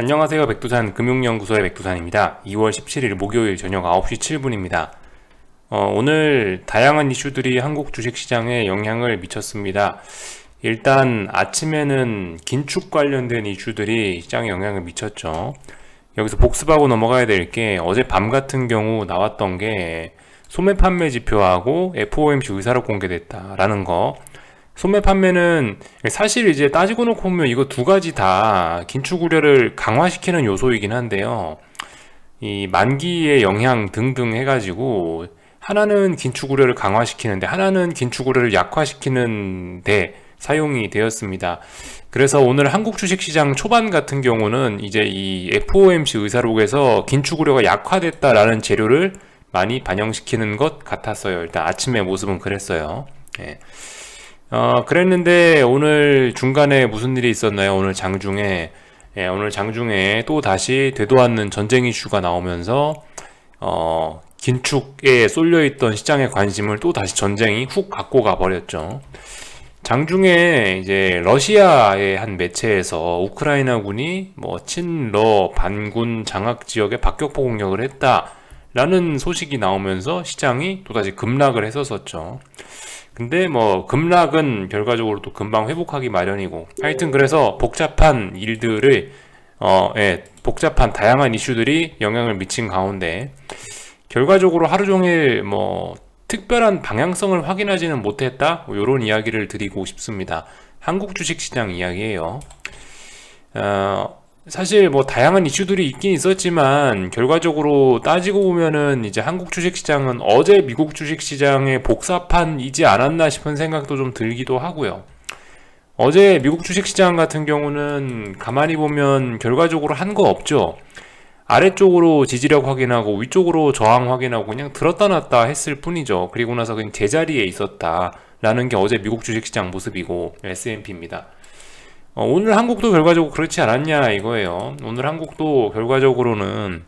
안녕하세요. 백두산 금융연구소의 백두산입니다. 2월 17일 목요일 저녁 9시 7분입니다. 어, 오늘 다양한 이슈들이 한국 주식시장에 영향을 미쳤습니다. 일단 아침에는 긴축 관련된 이슈들이 시장에 영향을 미쳤죠. 여기서 복습하고 넘어가야 될 게 어제 밤 같은 경우 나왔던 게 소매 판매 지표하고 FOMC 의사록 공개됐다라는 거. 소매 판매는 사실 이제 따지고 놓고 보면 이거 두 가지 다 긴축 우려를 강화시키는 요소이긴 한데요. 이 만기의 영향 등등 해가지고 하나는 긴축 우려를 강화시키는데 하나는 긴축 우려를 약화시키는데 사용이 되었습니다. 그래서 오늘 한국 주식 시장 초반 같은 경우는 이제 이 FOMC 의사록에서 긴축 우려가 약화됐다라는 재료를 많이 반영시키는 것 같았어요. 일단 아침의 모습은 그랬어요. 예. 어, 그랬는데 오늘 중간에 무슨 일이 있었나요? 오늘 장중에 예, 오늘 장중에 또 다시 되도 않는 전쟁 이슈가 나오면서 어, 긴축에 쏠려 있던 시장의 관심을 또 다시 전쟁이 훅 갖고 가 버렸죠. 장중에 이제 러시아의 한 매체에서 우크라이나군이 뭐 친러 반군 장악 지역에 박격포 공격을 했다라는 소식이 나오면서 시장이 또다시 급락을 했었었죠. 근데 뭐 급락은 결과적으로 또 금방 회복하기 마련이고 하여튼 그래서 복잡한 일들을 어, 예, 복잡한 다양한 이슈들이 영향을 미친 가운데 결과적으로 하루 종일 뭐 특별한 방향성을 확인하지는 못했다 이런 뭐 이야기를 드리고 싶습니다. 한국 주식시장 이야기예요. 어, 사실 뭐 다양한 이슈들이 있긴 있었지만 결과적으로 따지고 보면은 이제 한국 주식시장은 어제 미국 주식시장의 복사판이지 않았나 싶은 생각도 좀 들기도 하고요. 어제 미국 주식시장 같은 경우는 가만히 보면 결과적으로 한 거 없죠. 아래쪽으로 지지력 확인하고 위쪽으로 저항 확인하고 그냥 들었다 놨다 했을 뿐이죠. 그리고 나서 그냥 제자리에 있었다라는 게 어제 미국 주식시장 모습이고 S&P입니다. 어, 오늘 한국도 결과적으로 그렇지 않았냐 이거예요. 오늘 한국도 결과적으로는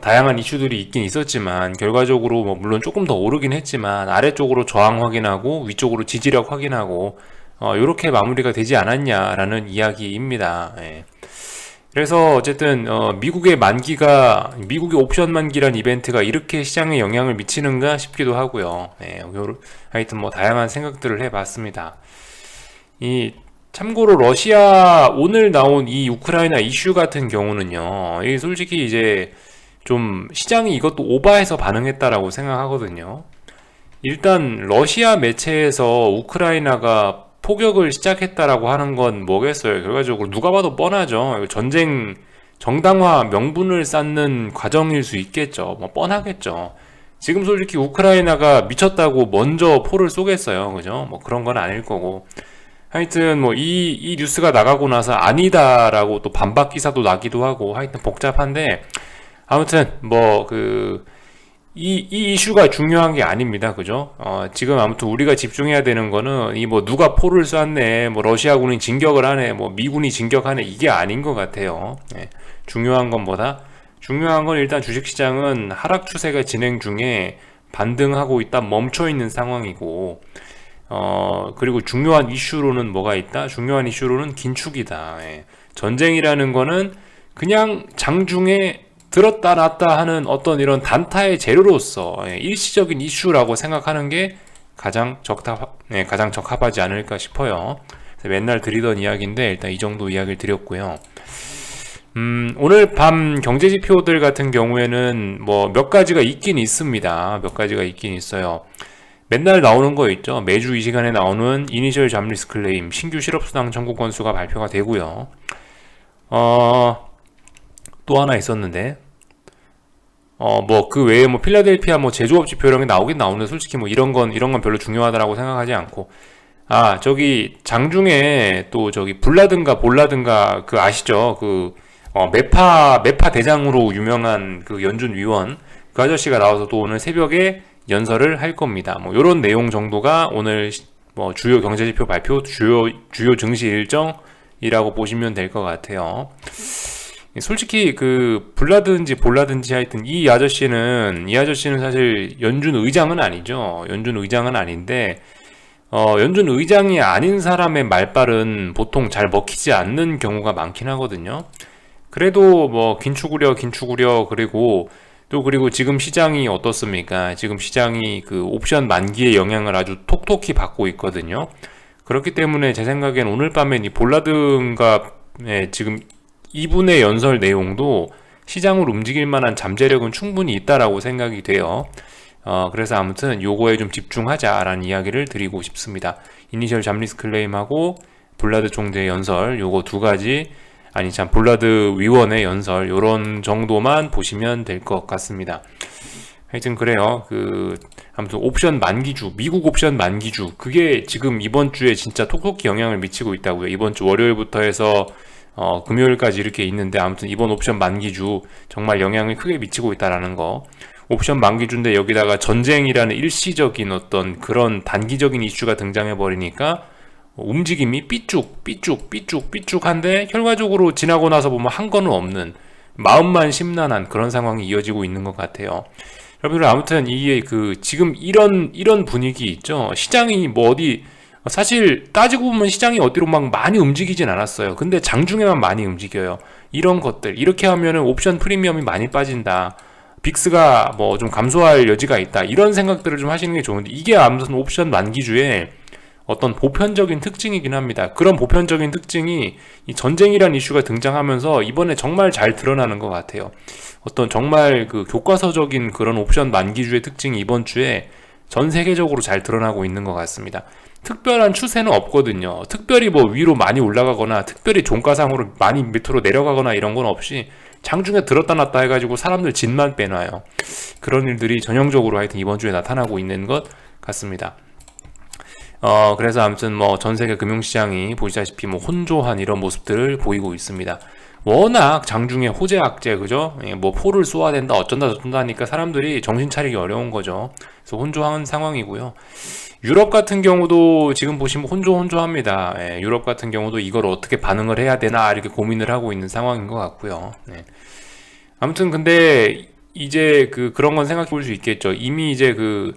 다양한 이슈들이 있긴 있었지만 결과적으로 뭐 물론 조금 더 오르긴 했지만 아래쪽으로 저항 확인하고 위쪽으로 지지력 확인하고 어, 이렇게 마무리가 되지 않았냐라는 이야기입니다. 예. 그래서 어쨌든 어, 미국의 만기가 미국의 옵션 만기란 이벤트가 이렇게 시장에 영향을 미치는가 싶기도 하고요. 예, 하여튼 뭐 다양한 생각들을 해봤습니다. 이 참고로 러시아 오늘 나온 이 우크라이나 이슈 같은 경우는요. 이 솔직히 이제 좀 시장이 이것도 오바해서 반응했다라고 생각하거든요. 일단 러시아 매체에서 우크라이나가 포격을 시작했다라고 하는 건 뭐겠어요? 결과적으로 누가 봐도 뻔하죠. 전쟁 정당화 명분을 쌓는 과정일 수 있겠죠. 뭐 뻔하겠죠. 지금 솔직히 우크라이나가 미쳤다고 먼저 포를 쏘겠어요. 그죠? 뭐 그런 건 아닐 거고. 하여튼 뭐 이 이 뉴스가 나가고 나서 아니다라고 또 반박 기사도 나기도 하고 하여튼 복잡한데 아무튼 뭐 그 이, 이 이슈가 중요한 게 아닙니다. 그죠? 어, 지금 아무튼 우리가 집중해야 되는 거는 이 뭐 누가 포를 쐈네, 뭐 러시아군이 진격을 하네, 뭐 미군이 진격하네, 이게 아닌 것 같아요. 네. 중요한 건 뭐다? 중요한 건 일단 주식시장은 하락 추세가 진행 중에 반등하고 있다 멈춰 있는 상황이고, 어, 그리고 중요한 이슈로는 뭐가 있다? 중요한 이슈로는 긴축이다. 예. 전쟁이라는 거는 그냥 장중에 들었다 놨다 하는 어떤 이런 단타의 재료로서 예, 일시적인 이슈라고 생각하는 게 가장 적합, 예, 가장 적합하지 않을까 싶어요. 맨날 드리던 이야기인데 일단 이 정도 이야기를 드렸고요. 음, 오늘 밤 경제 지표들 같은 경우에는 뭐 몇 가지가 있긴 있습니다. 몇 가지가 있긴 있어요. 맨날 나오는 거 있죠. 매주 이 시간에 나오는 이니셜 잠리스 클레임 신규 실업수당 청구 건수가 발표가 되고요. 어, 또 하나 있었는데 어, 뭐, 그 외에 뭐, 필라델피아 뭐, 제조업 지표 이런 게 나오긴 나오는데, 솔직히 뭐, 이런 건, 이런 건 별로 중요하다라고 생각하지 않고. 아, 저기, 장중에 또 저기, 불라든가 볼라든가, 그 아시죠? 그, 어, 메파, 메파 대장으로 유명한 그 연준 위원, 그 아저씨가 나와서 또 오늘 새벽에 연설을 할 겁니다. 뭐 이런 내용 정도가 오늘 뭐 주요 경제지표 발표, 주요 주요 증시 일정이라고 보시면 될 것 같아요. 솔직히 그 불라든지 볼라든지 하여튼 이 아저씨는 이 아저씨는 사실 연준 의장은 아니죠. 연준 의장은 아닌데 어, 연준 의장이 아닌 사람의 말발은 보통 잘 먹히지 않는 경우가 많긴 하거든요. 그래도 뭐 긴축우려 긴축우려 그리고 또 그리고 지금 시장이 어떻습니까? 지금 시장이 그 옵션 만기의 영향을 아주 톡톡히 받고 있거든요. 그렇기 때문에 제 생각엔 오늘 밤엔 이 볼라든가 예, 지금 2분의 연설 내용도 시장을 움직일 만한 잠재력은 충분히 있다라고 생각이 돼요. 어, 그래서 아무튼 요거에 좀 집중하자라는 이야기를 드리고 싶습니다. 이니셜 잠리스 클레임하고 볼라드 총재의 연설 요거 두 가지 아니 참 볼라드 위원의 연설 요런 정도만 보시면 될 것 같습니다. 하여튼 그래요. 그 아무튼 옵션 만기주, 미국 옵션 만기주 그게 지금 이번 주에 진짜 톡톡히 영향을 미치고 있다고요. 이번 주 월요일부터 해서 어, 금요일까지 이렇게 있는데 아무튼 이번 옵션 만기주 정말 영향을 크게 미치고 있다라는 거. 옵션 만기주인데 여기다가 전쟁이라는 일시적인 어떤 그런 단기적인 이슈가 등장해 버리니까 움직임이 삐쭉 삐쭉 삐쭉 삐쭉한데 결과적으로 지나고 나서 보면 한 거는 없는 마음만 심란한 그런 상황이 이어지고 있는 것 같아요. 여러분들 아무튼 이게 그 지금 이런 이런 분위기 있죠. 시장이 뭐 어디 사실 따지고 보면 시장이 어디로 막 많이 움직이진 않았어요. 근데 장중에만 많이 움직여요. 이런 것들 이렇게 하면은 옵션 프리미엄이 많이 빠진다. 빅스가 뭐 좀 감소할 여지가 있다. 이런 생각들을 좀 하시는 게 좋은데 이게 아무튼 옵션 만기주에 어떤 보편적인 특징이긴 합니다. 그런 보편적인 특징이 이 전쟁이란 이슈가 등장하면서 이번에 정말 잘 드러나는 것 같아요. 어떤 정말 그 교과서적인 그런 옵션 만기주의 특징이 이번 주에 전 세계적으로 잘 드러나고 있는 것 같습니다. 특별한 추세는 없거든요. 특별히 뭐 위로 많이 올라가거나 특별히 종가상으로 많이 밑으로 내려가거나 이런 건 없이 장중에 들었다 놨다 해가지고 사람들 진만 빼놔요. 그런 일들이 전형적으로 하여튼 이번 주에 나타나고 있는 것 같습니다. 어, 그래서 아무튼 뭐 전 세계 금융시장이 보시다시피 뭐 혼조한 이런 모습들을 보이고 있습니다. 워낙 장중에 호재 악재, 그죠? 예, 뭐 포를 쏘아야 된다, 어쩐다, 저쩐다 하니까 사람들이 정신 차리기 어려운 거죠. 그래서 혼조한 상황이고요. 유럽 같은 경우도 지금 보시면 혼조 혼조합니다. 예, 유럽 같은 경우도 이걸 어떻게 반응을 해야 되나 이렇게 고민을 하고 있는 상황인 것 같고요. 예. 아무튼 근데 이제 그 그런 건 생각해 볼 수 있겠죠. 이미 이제 그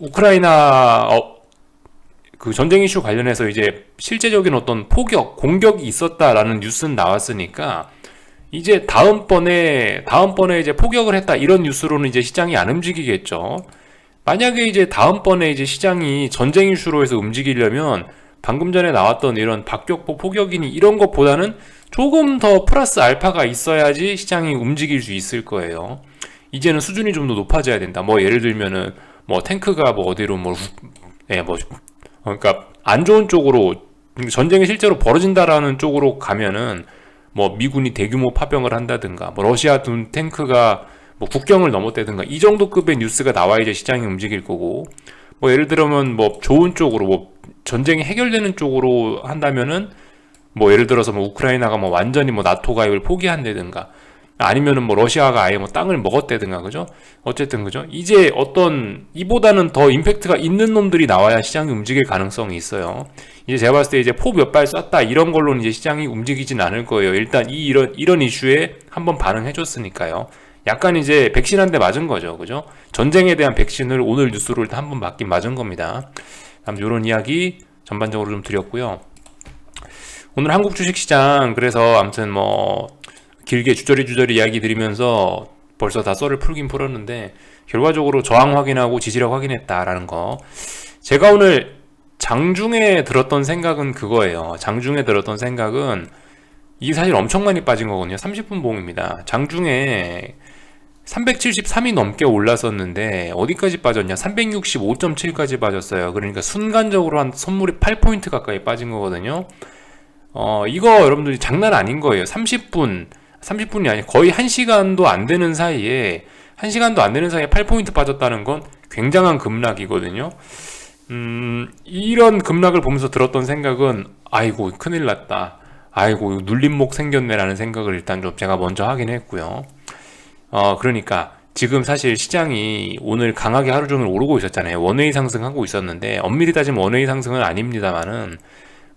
우크라이나 어, 그 전쟁 이슈 관련해서 이제 실제적인 어떤 포격, 공격이 있었다라는 뉴스는 나왔으니까 이제 다음번에 다음번에 이제 포격을 했다 이런 뉴스로는 이제 시장이 안 움직이겠죠. 만약에 이제 다음번에 이제 시장이 전쟁 이슈로 해서 움직이려면 방금 전에 나왔던 이런 박격포 포격이니 이런 것보다는 조금 더 플러스 알파가 있어야지 시장이 움직일 수 있을 거예요. 이제는 수준이 좀 더 높아져야 된다. 뭐 예를 들면은 뭐 탱크가 뭐 어디로 뭐, 예, 뭐 그러니까 안 좋은 쪽으로 전쟁이 실제로 벌어진다라는 쪽으로 가면은 뭐 미군이 대규모 파병을 한다든가 뭐 러시아 둔 탱크가 뭐 국경을 넘었다든가 이 정도 급의 뉴스가 나와야지 시장이 움직일 거고 뭐 예를 들면 뭐 좋은 쪽으로 뭐 전쟁이 해결되는 쪽으로 한다면은 뭐 예를 들어서 뭐 우크라이나가 뭐 완전히 뭐 나토 가입을 포기한다든가 아니면은 뭐 러시아가 아예 뭐 땅을 먹었대든가 그죠? 어쨌든 그죠? 이제 어떤 이보다는 더 임팩트가 있는 놈들이 나와야 시장이 움직일 가능성이 있어요. 이제 제가 봤을 때 이제 포 몇 발 쐈다 이런 걸로는 이제 시장이 움직이진 않을 거예요. 일단 이 이런 이런 이슈에 한번 반응해 줬으니까요. 약간 이제 백신 한 대 맞은 거죠. 그죠? 전쟁에 대한 백신을 오늘 뉴스로 일단 한번 맞긴 맞은 겁니다. 다음 이런 이야기 전반적으로 좀 드렸고요. 오늘 한국 주식 시장 그래서 아무튼 뭐 길게 주저리 주저리 이야기 드리면서 벌써 다 썰을 풀긴 풀었는데 결과적으로 저항 확인하고 지지력 확인했다라는 거. 제가 오늘 장중에 들었던 생각은 그거예요. 장중에 들었던 생각은 이게 사실 엄청 많이 빠진 거거든요. 30분 봉입니다. 장중에 373이 넘게 올랐었는데 어디까지 빠졌냐? 365.7까지 빠졌어요. 그러니까 순간적으로 한 선물이 8포인트 가까이 빠진 거거든요. 어, 이거 여러분들이 장난 아닌 거예요. 30분 30분이 아니 거의 1시간도 안 되는 사이에 1시간도 안 되는 사이에 8포인트 빠졌다는 건 굉장한 급락이거든요. 음, 이런 급락을 보면서 들었던 생각은 아이고 큰일 났다. 아이고 눌림목 생겼네라는 생각을 일단 좀 제가 먼저 하긴 했고요. 어, 그러니까 지금 사실 시장이 오늘 강하게 하루 종일 오르고 있었잖아요. 원웨이 상승하고 있었는데 엄밀히 따지면 원웨이 상승은 아닙니다만은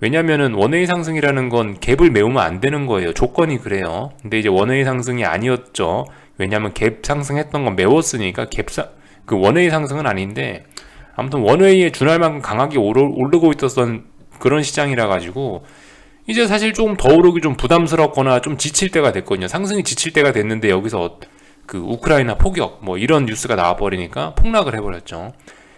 왜냐면은 원웨이 상승이라는 건 갭을 메우면 안 되는 거예요. 조건이 그래요. 근데 이제 원웨이 상승이 아니었죠. 왜냐면 갭 상승했던 건 메웠으니까 갭그 원웨이 상승은 아닌데 아무튼 원웨이에 준할 만큼 강하게 오르, 오르고 있었던 그런 시장이라 가지고 이제 사실 좀더 오르기 좀 부담스럽거나 좀 지칠 때가 됐거든요. 상승이 지칠 때가 됐는데 여기서 그 우크라이나 포격 뭐 이런 뉴스가 나와버리니까 폭락을 해버렸죠.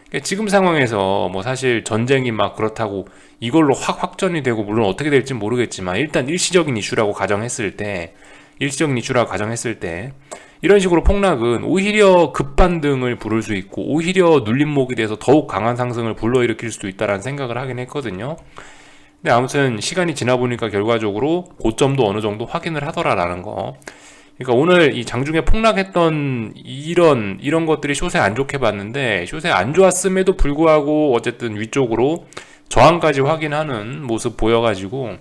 그러니까 지금 상황에서 뭐 사실 전쟁이 막 그렇다고 이걸로 확 확전이 되고 물론 어떻게 될지 모르겠지만 일단 일시적인 이슈라고 가정했을 때 일시적인 이슈라고 가정했을 때 이런 식으로 폭락은 오히려 급반등을 부를 수 있고 오히려 눌림목이 돼서 더욱 강한 상승을 불러일으킬 수도 있다라는 생각을 하긴 했거든요. 근데 아무튼 시간이 지나 보니까 결과적으로 고점도 어느 정도 확인을 하더라라는 거. 그러니까 오늘 이 장중에 폭락했던 이런 이런 것들이 숏에 안 좋게 봤는데 숏에 안 좋았음에도 불구하고 어쨌든 위쪽으로 저항까지 확인하는 모습 보여가지고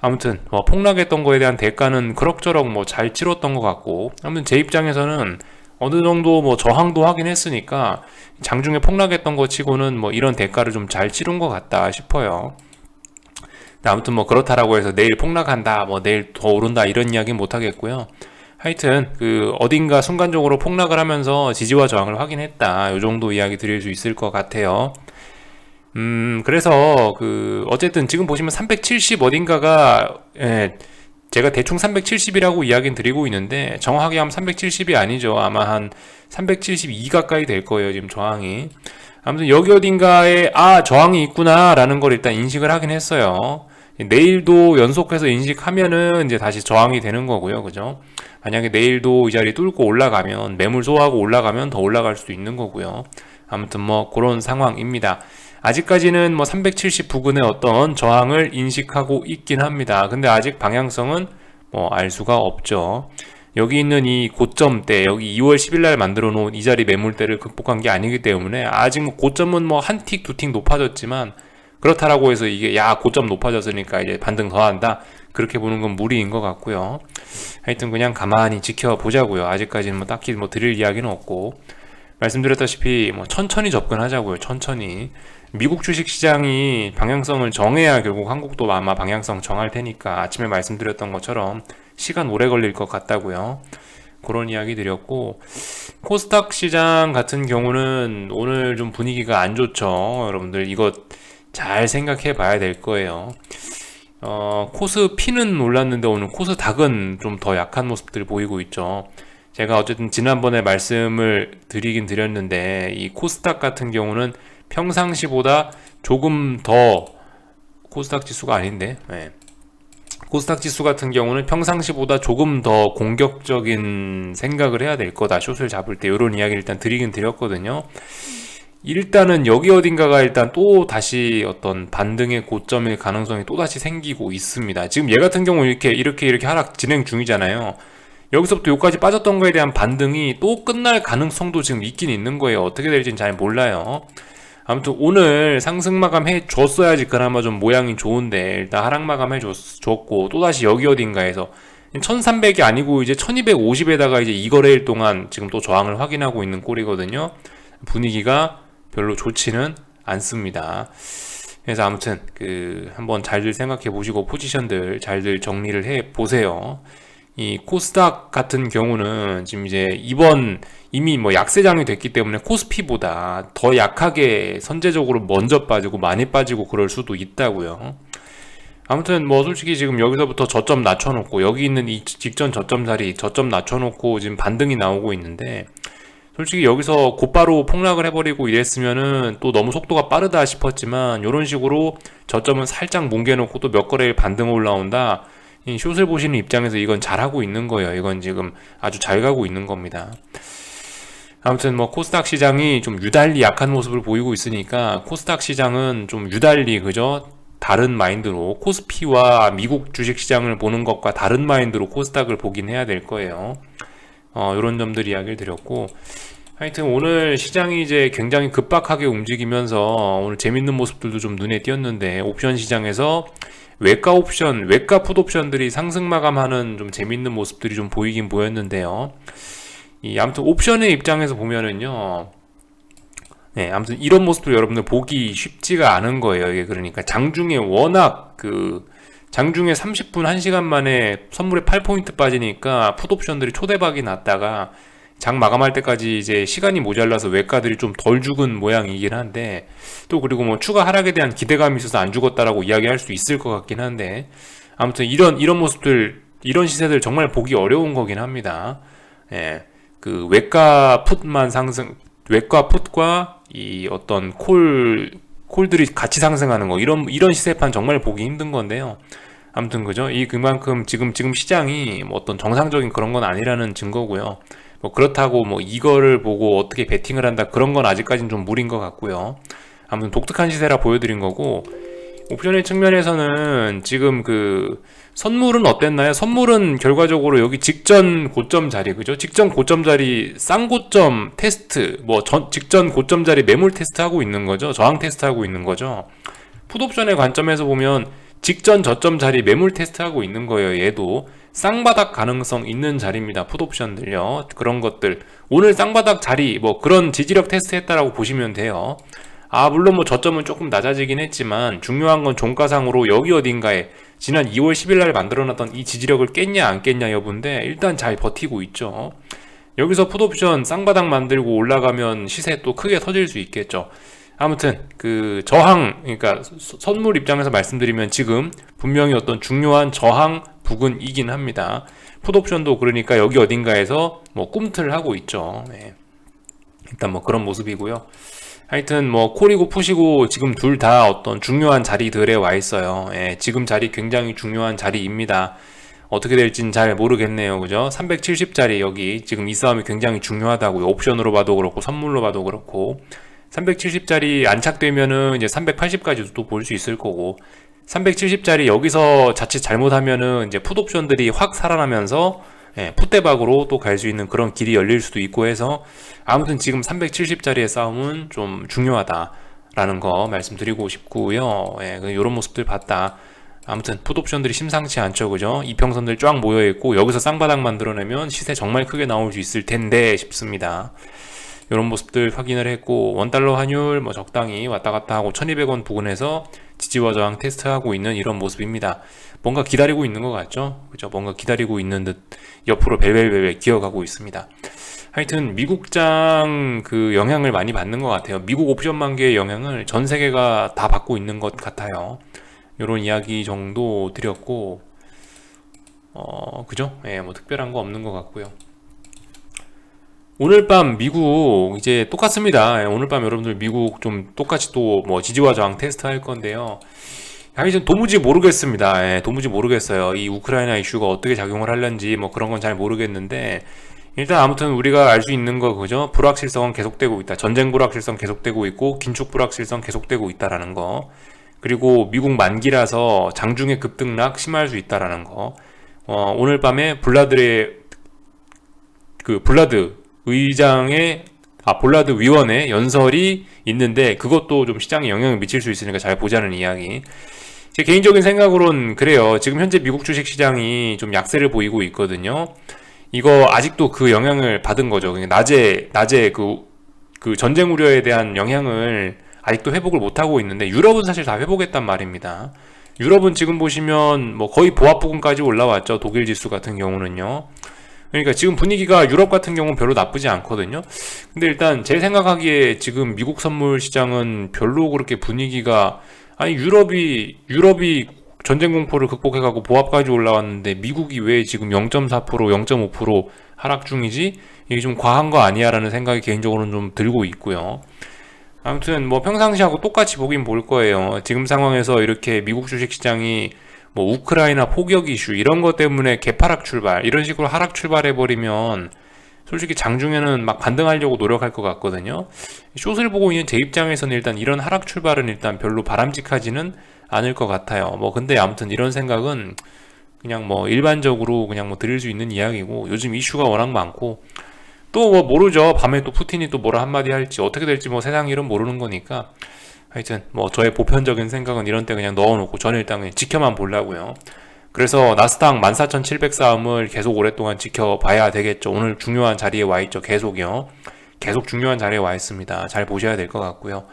아무튼 뭐 폭락했던 거에 대한 대가는 그럭저럭 뭐 잘 치렀던 것 같고 아무튼 제 입장에서는 어느 정도 뭐 저항도 확인했으니까 장중에 폭락했던 거 치고는 뭐 이런 대가를 좀 잘 치른 것 같다 싶어요. 아무튼 뭐 그렇다라고 해서 내일 폭락한다, 뭐 내일 더 오른다 이런 이야기는 못 하겠고요. 하여튼 그 어딘가 순간적으로 폭락을 하면서 지지와 저항을 확인했다. 요 정도 이야기 드릴 수 있을 것 같아요. 음, 그래서 그 어쨌든 지금 보시면 370 어딘가가 예, 제가 대충 370이라고 이야기는 드리고 있는데 정확하게 하면 370이 아니죠. 아마 한 372 가까이 될 거예요. 지금 저항이. 아무튼 여기 어딘가에 아 저항이 있구나라는 걸 일단 인식을 하긴 했어요. 내일도 연속해서 인식하면은 이제 다시 저항이 되는 거고요. 그죠? 만약에 내일도 이 자리 뚫고 올라가면 매물 소화하고 올라가면 더 올라갈 수도 있는 거고요. 아무튼 뭐 그런 상황입니다. 아직까지는 뭐 370 부근의 어떤 저항을 인식하고 있긴 합니다. 근데 아직 방향성은 뭐 알 수가 없죠. 여기 있는 이 고점대 여기 2월 10일 날 만들어 놓은 이 자리 매물대를 극복한 게 아니기 때문에 아직 뭐 고점은 뭐 한 틱 두 틱 높아졌지만 그렇다라고 해서 이게 야 고점 높아졌으니까 이제 반등 더 한다 그렇게 보는 건 무리인 것 같고요 하여튼 그냥 가만히 지켜보자고요 아직까지는 뭐 딱히 뭐 드릴 이야기는 없고 말씀드렸다시피 뭐 천천히 접근하자고요 천천히 미국 주식 시장이 방향성을 정해야 결국 한국도 아마 방향성 정할 테니까 아침에 말씀드렸던 것처럼 시간 오래 걸릴 것 같다고요 그런 이야기 드렸고 코스닥 시장 같은 경우는 오늘 좀 분위기가 안 좋죠 여러분들 이거 잘 생각해 봐야 될 거예요. 어, 코스 P는 올랐는데 오늘 코스 닥은 좀 더 약한 모습들을 보이고 있죠. 제가 어쨌든 지난번에 말씀을 드리긴 드렸는데 이 코스닥 같은 경우는 평상시보다 조금 더 코스닥 지수가 아닌데 네. 코스닥 지수 같은 경우는 평상시보다 조금 더 공격적인 생각을 해야 될 거다 숏을 잡을 때 이런 이야기를 일단 드리긴 드렸거든요. 일단은 여기 어딘가가 일단 또 다시 어떤 반등의 고점일 가능성이 또 다시 생기고 있습니다. 지금 얘 같은 경우 이렇게 이렇게 이렇게 하락 진행 중이잖아요. 여기서부터 여기까지 빠졌던 거에 대한 반등이 또 끝날 가능성도 지금 있긴 있는 거예요. 어떻게 될지는 잘 몰라요. 아무튼 오늘 상승 마감 해 줬어야지 그나마 좀 모양이 좋은데 일단 하락 마감 해 줬고 또다시 여기 어딘가에서 1300이 아니고 이제 1250에다가 이제 이 거래일 동안 지금 또 저항을 확인하고 있는 꼴이거든요. 분위기가 별로 좋지는 않습니다. 그래서 아무튼 그 한번 잘들 생각해 보시고 포지션들 잘들 정리를 해 보세요. 이 코스닥 같은 경우는 지금 이제 이번 이미 뭐 약세장이 됐기 때문에 코스피보다 더 약하게 선제적으로 먼저 빠지고 많이 빠지고 그럴 수도 있다고요. 아무튼 뭐 솔직히 지금 여기서부터 저점 낮춰놓고 여기 있는 이 직전 저점 자리 저점 낮춰놓고 지금 반등이 나오고 있는데 솔직히 여기서 곧바로 폭락을 해버리고 이랬으면은 또 너무 속도가 빠르다 싶었지만 이런 식으로 저점은 살짝 뭉개놓고 또 몇 거래일 반등 올라온다. 이 숏을 보시는 입장에서 이건 잘하고 있는 거예요. 이건 지금 아주 잘 가고 있는 겁니다. 아무튼 뭐 코스닥 시장이 좀 유달리 약한 모습을 보이고 있으니까 코스닥 시장은 좀 유달리 그죠? 다른 마인드로 코스피와 미국 주식 시장을 보는 것과 다른 마인드로 코스닥을 보긴 해야 될 거예요. 어, 이런 점들 이야기를 드렸고 하여튼 오늘 시장이 이제 굉장히 급박하게 움직이면서 오늘 재밌는 모습들도 좀 눈에 띄었는데 옵션 시장에서 외가 옵션, 외가 풋 옵션들이 상승 마감하는 좀 재밌는 모습들이 좀 보이긴 보였는데요. 이 아무튼 옵션의 입장에서 보면은요. 네, 아무튼 이런 모습도 여러분들 보기 쉽지가 않은 거예요. 이게 그러니까 장중에 워낙 그 장중에 30분 1시간 만에 선물에 8포인트 빠지니까 풋 옵션들이 초대박이 났다가 장 마감할 때까지 이제 시간이 모자라서 외가들이 좀 덜 죽은 모양이긴 한데 또 그리고 뭐 추가 하락에 대한 기대감이 있어서 안 죽었다라고 이야기할 수 있을 것 같긴 한데 아무튼 이런 이런 모습들 이런 시세들 정말 보기 어려운 거긴 합니다. 예. 그 외가 풋만 상승 외과 풋과 이 어떤 콜 콜들이 같이 상승하는 거 이런 이런 시세판 정말 보기 힘든 건데요. 아무튼 그죠? 이 그만큼 지금 지금 시장이 뭐 어떤 정상적인 그런 건 아니라는 증거고요. 뭐 그렇다고 뭐 이거를 보고 어떻게 베팅을 한다 그런 건 아직까지는 좀 무리인 것 같고요. 아무튼 독특한 시세라 보여드린 거고 옵션의 측면에서는 지금 그 선물은 어땠나요? 선물은 결과적으로 여기 직전 고점 자리 그죠? 직전 고점 자리 쌍 고점 테스트 뭐 전, 직전 고점 자리 매물 테스트 하고 있는 거죠. 저항 테스트 하고 있는 거죠. 풋옵션의 관점에서 보면 직전 저점 자리 매물 테스트 하고 있는 거예요. 얘도 쌍바닥 가능성 있는 자리입니다. 풋옵션들요. 그런 것들 오늘 쌍바닥 자리 뭐 그런 지지력 테스트 했다라고 보시면 돼요. 아 물론 뭐 저점은 조금 낮아지긴 했지만 중요한 건 종가상으로 여기 어딘가에 지난 2월 10일 날 만들어놨던 이 지지력을 깼냐 안 깼냐 여부인데 일단 잘 버티고 있죠. 여기서 풋옵션 쌍바닥 만들고 올라가면 시세 또 크게 터질 수 있겠죠. 아무튼 그 저항 그러니까 서- 선물 입장에서 말씀드리면 지금 분명히 어떤 중요한 저항 부근이긴 합니다. 풋옵션도 그러니까 여기 어딘가에서 뭐 꿈틀 하고 있죠. 네. 일단 뭐 그런 모습이고요. 하여튼 뭐 콜이고 푸시고 지금 둘 다 어떤 중요한 자리들에 와 있어요. 예, 지금 자리 굉장히 중요한 자리입니다. 어떻게 될진 잘 모르겠네요. 그죠? 370짜리 여기 지금 이 싸움이 굉장히 중요하다고요. 옵션으로 봐도 그렇고 선물로 봐도 그렇고 370짜리 안착되면은 이제 380까지도 또 볼 수 있을 거고 370짜리 여기서 자칫 잘못하면은 이제 풋옵션들이 확 살아나면서 예, 풋대박으로 또 갈 수 있는 그런 길이 열릴 수도 있고 해서 아무튼 지금 370짜리의 싸움은 좀 중요하다라는 거 말씀드리고 싶고요. 예, 그 이런 모습들 봤다. 아무튼 풋옵션들이 심상치 않죠, 그죠? 이평선들 쫙 모여 있고 여기서 쌍바닥 만들어내면 시세 정말 크게 나올 수 있을 텐데 싶습니다. 이런 모습들 확인을 했고 원달러 환율 뭐 적당히 왔다 갔다 하고 1200원 부근에서 지지와 저항 테스트하고 있는 이런 모습입니다. 뭔가 기다리고 있는 것 같죠? 그죠? 뭔가 기다리고 있는 듯 옆으로 벨벨벨벨 기어가고 있습니다. 하여튼 미국장 그 영향을 많이 받는 것 같아요. 미국 옵션 만기의 영향을 전 세계가 다 받고 있는 것 같아요. 이런 이야기 정도 드렸고 어 그죠? 예, 뭐 특별한 거 없는 것 같고요. 오늘 밤 미국 이제 똑같습니다. 예, 오늘 밤 여러분들 미국 좀 똑같이 또 뭐 지지와 저항 테스트 할 건데요. 하여튼 도무지 모르겠습니다. 예, 도무지 모르겠어요. 이 우크라이나 이슈가 어떻게 작용을 할런지 뭐 그런 건 잘 모르겠는데 일단 아무튼 우리가 알 수 있는 거 그죠? 불확실성은 계속되고 있다. 전쟁 불확실성 계속되고 있고 긴축 불확실성 계속되고 있다라는 거. 그리고 미국 만기라서 장중에 급등락 심할 수 있다라는 거. 어, 오늘 밤에 블라드의 그 블라드 의장의 아 볼라드 위원회 연설이 있는데 그것도 좀 시장에 영향을 미칠 수 있으니까 잘 보자는 이야기. 제 개인적인 생각으로는 그래요. 지금 현재 미국 주식 시장이 좀 약세를 보이고 있거든요. 이거 아직도 그 영향을 받은 거죠. 그러니까 낮에 낮에 그, 그 전쟁 우려에 대한 영향을 아직도 회복을 못 하고 있는데 유럽은 사실 다 회복했단 말입니다. 유럽은 지금 보시면 뭐 거의 보합 부근까지 올라왔죠. 독일 지수 같은 경우는요. 그러니까 지금 분위기가 유럽 같은 경우는 별로 나쁘지 않거든요. 근데 일단 제 생각하기에 지금 미국 선물 시장은 별로 그렇게 분위기가 아니 유럽이 유럽이 전쟁 공포를 극복해가고 보합까지 올라왔는데 미국이 왜 지금 0.4% 0.5% 하락 중이지? 이게 좀 과한 거 아니야라는 생각이 개인적으로는 좀 들고 있고요. 아무튼 뭐 평상시하고 똑같이 보긴 볼 거예요. 지금 상황에서 이렇게 미국 주식 시장이 뭐 우크라이나 포격 이슈 이런 것 때문에 개파락 출발 이런 식으로 하락 출발해 버리면 솔직히 장중에는 막 반등하려고 노력할 것 같거든요. 숏을 보고 있는 제 입장에서는 일단 이런 하락 출발은 일단 별로 바람직하지는 않을 것 같아요. 뭐 근데 아무튼 이런 생각은 그냥 뭐 일반적으로 그냥 뭐 드릴 수 있는 이야기고 요즘 이슈가 워낙 많고 또 뭐 모르죠. 밤에 또 푸틴이 또 뭐라 한마디 할지 어떻게 될지 뭐 세상 일은 모르는 거니까 하여튼 뭐 저의 보편적인 생각은 이런 때 그냥 넣어놓고 저는 일단 지켜만 보려고요. 그래서 나스닥 14,700 싸움을 계속 오랫동안 지켜봐야 되겠죠. 오늘 중요한 자리에 와 있죠. 계속요. 계속 중요한 자리에 와 있습니다. 잘 보셔야 될 것 같고요.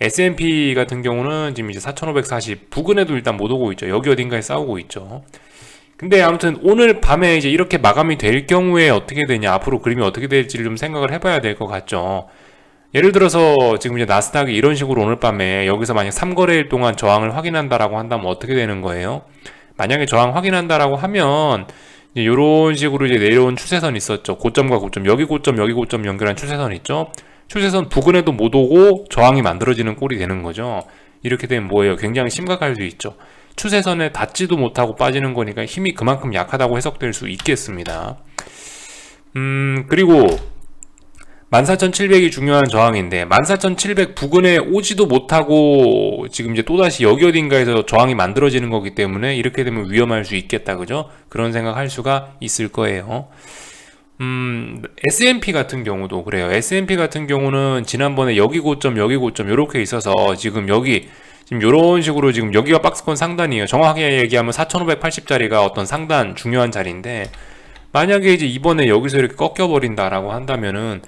S&P 같은 경우는 지금 이제 4,540 부근에도 일단 못 오고 있죠. 여기 어딘가에 싸우고 있죠. 근데 아무튼 오늘 밤에 이제 이렇게 마감이 될 경우에 어떻게 되냐, 앞으로 그림이 어떻게 될지를 좀 생각을 해봐야 될 것 같죠. 예를 들어서 지금 이제 나스닥이 이런 식으로 오늘 밤에 여기서 만약 3거래일 동안 저항을 확인한다라고 한다면 어떻게 되는 거예요? 만약에 저항 확인한다라고 하면 이제 이런 식으로 이제 내려온 추세선 있었죠. 고점과 고점, 여기 고점, 여기 고점 연결한 추세선 있죠. 추세선 부근에도 못 오고 저항이 만들어지는 꼴이 되는 거죠. 이렇게 되면 뭐예요? 굉장히 심각할 수 있죠. 추세선에 닿지도 못하고 빠지는 거니까 힘이 그만큼 약하다고 해석될 수 있겠습니다. 음, 그리고 14,700이 중요한 저항인데 14,700 부근에 오지도 못하고 지금 이제 또다시 여기 어딘가에서 저항이 만들어지는 거기 때문에 이렇게 되면 위험할 수 있겠다 그죠? 그런 생각할 수가 있을 거예요. 음, S&P 같은 경우도 그래요. S&P 같은 경우는 지난번에 여기 고점 여기 고점 이렇게 있어서 지금 여기 지금 이런 식으로 지금 여기가 박스권 상단이에요. 정확하게 얘기하면 4,580짜리가 어떤 상단 중요한 자리인데 만약에 이제 이번에 여기서 이렇게 꺾여 버린다라고 한다면은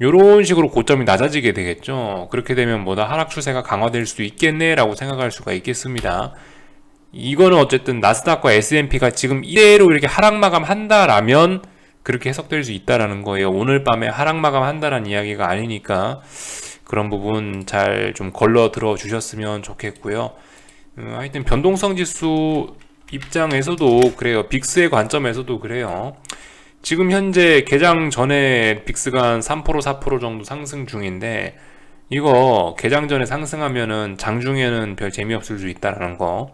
이런 식으로 고점이 낮아지게 되겠죠. 그렇게 되면 뭐다 하락 추세가 강화될 수도 있겠네라고 생각할 수가 있겠습니다. 이거는 어쨌든 나스닥과 S&P가 지금 이대로 이렇게 하락 마감한다라면 그렇게 해석될 수 있다라는 거예요. 오늘 밤에 하락 마감한다라는 이야기가 아니니까 그런 부분 잘 좀 걸러 들어 주셨으면 좋겠고요. 음, 하여튼 변동성 지수 입장에서도 그래요. 빅스의 관점에서도 그래요. 지금 현재 개장 전에 빅스가 한 3% 4% 정도 상승 중인데 이거 개장 전에 상승하면은 장중에는 별 재미없을 수 있다라는 거.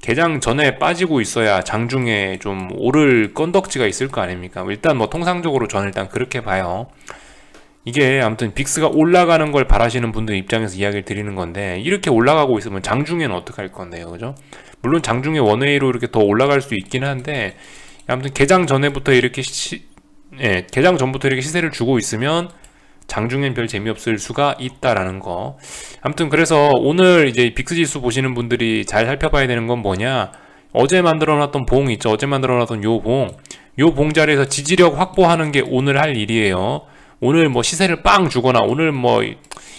개장 전에 빠지고 있어야 장중에 좀 오를 건덕지가 있을 거 아닙니까? 일단 뭐 통상적으로 저는 일단 그렇게 봐요. 이게 아무튼 빅스가 올라가는 걸 바라시는 분들 입장에서 이야기를 드리는 건데 이렇게 올라가고 있으면 장중에는 어떻게 할 건데요, 그죠? 물론 장중에 원웨이로 이렇게 더 올라갈 수 있긴 한데 아무튼 개장 전에부터 이렇게 시, 예, 개장 전부터 이렇게 시세를 주고 있으면 장중엔 별 재미없을 수가 있다라는 거. 아무튼 그래서 오늘 이제 빅스 지수 보시는 분들이 잘 살펴봐야 되는 건 뭐냐? 어제 만들어놨던 봉 있죠. 어제 만들어놨던 요 봉. 요 봉 자리에서 지지력 확보하는 게 오늘 할 일이에요. 오늘 뭐 시세를 빵 주거나 오늘 뭐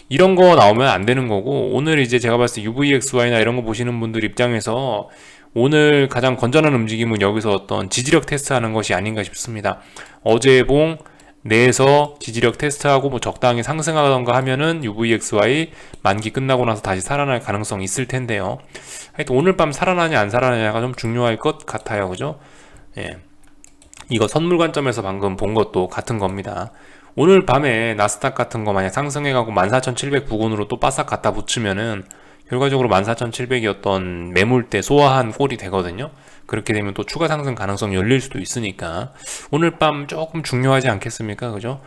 이런 거 나오면 안 되는 거고 오늘 이제 제가 봤을 때 UVXY나 이런 거 보시는 분들 입장에서 오늘 가장 건전한 움직임은 여기서 어떤 지지력 테스트하는 것이 아닌가 싶습니다. 어제 봉 내에서 지지력 테스트하고 뭐 적당히 상승하던가 하면은 UVXY 만기 끝나고 나서 다시 살아날 가능성이 있을 텐데요. 하여튼 오늘 밤 살아나냐 안 살아나냐가 좀 중요할 것 같아요. 그죠? 예. 이거 선물 관점에서 방금 본 것도 같은 겁니다. 오늘 밤에 나스닥 같은 거 만약 상승해가고 14,700 부근으로 또 바싹 갖다 붙이면은 결과적으로 14,700이었던 매물대 소화한 꼴이 되거든요. 그렇게 되면 또 추가 상승 가능성 열릴 수도 있으니까 오늘 밤 조금 중요하지 않겠습니까? 그죠?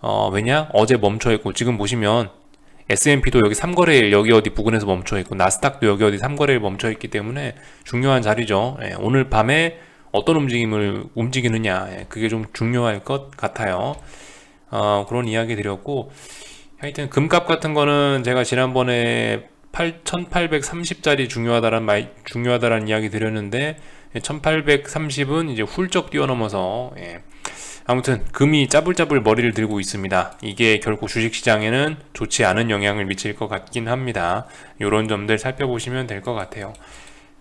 어, 왜냐? 어제 멈춰 있고 지금 보시면 S&P도 여기 3거래일 여기 어디 부근에서 멈춰 있고 나스닥도 여기 어디 3거래일 멈춰 있기 때문에 중요한 자리죠. 예, 오늘 밤에 어떤 움직임을 움직이느냐 예, 그게 좀 중요할 것 같아요. 어, 그런 이야기 드렸고 하여튼 금값 같은 거는 제가 지난번에 1830짜리 중요하다란 말 중요하다라는 이야기 드렸는데 1830은 이제 훌쩍 뛰어넘어서 예. 아무튼 금이 짜불짜불 머리를 들고 있습니다. 이게 결국 주식시장에는 좋지 않은 영향을 미칠 것 같긴 합니다. 이런 점들 살펴보시면 될 것 같아요.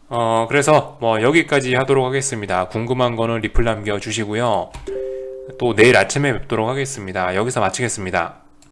어, 그래서 뭐 여기까지 하도록 하겠습니다. 궁금한 거는 리플 남겨주시고요. 또 내일 아침에 뵙도록 하겠습니다. 여기서 마치겠습니다.